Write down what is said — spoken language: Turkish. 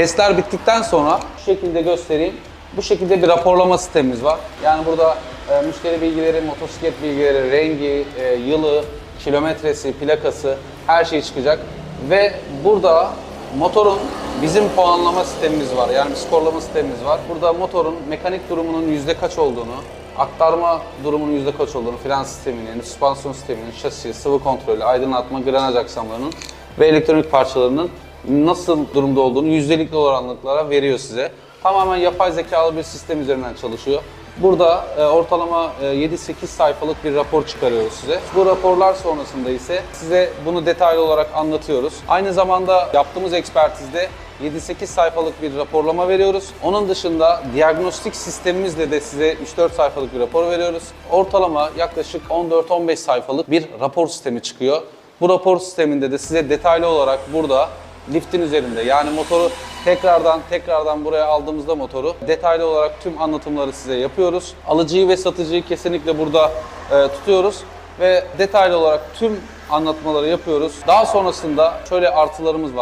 Testler bittikten sonra şu şekilde göstereyim. Bu şekilde bir raporlama sistemimiz var. Yani burada e, müşteri bilgileri, motosiklet bilgileri, rengi, e, yılı, kilometresi, plakası her şey çıkacak. Ve burada motorun bizim puanlama sistemimiz var. Yani bir skorlama sistemimiz var. Burada motorun mekanik durumunun yüzde kaç olduğunu, aktarma durumunun yüzde kaç olduğunu, fren sisteminin, süspansiyon sisteminin, şasi, sıvı kontrolü, aydınlatma, granaj aksamlarının ve elektronik parçalarının nasıl durumda olduğunu yüzdelikli oranlıklara veriyor size. Tamamen yapay zekalı bir sistem üzerinden çalışıyor. Burada e, ortalama e, 7-8 sayfalık bir rapor çıkarıyoruz size. Bu raporlar sonrasında ise size bunu detaylı olarak anlatıyoruz. Aynı zamanda yaptığımız ekspertizde 7-8 sayfalık bir raporlama veriyoruz. Onun dışında diagnostik sistemimizle de size 3-4 sayfalık bir rapor veriyoruz. Ortalama yaklaşık 14-15 sayfalık bir rapor sistemi çıkıyor. Bu rapor sisteminde de size detaylı olarak burada liftin üzerinde yani motoru tekrardan tekrardan buraya aldığımızda motoru detaylı olarak tüm anlatımları size yapıyoruz. Alıcıyı ve satıcıyı kesinlikle burada e, tutuyoruz ve detaylı olarak tüm anlatmaları yapıyoruz. Daha sonrasında şöyle artılarımız var.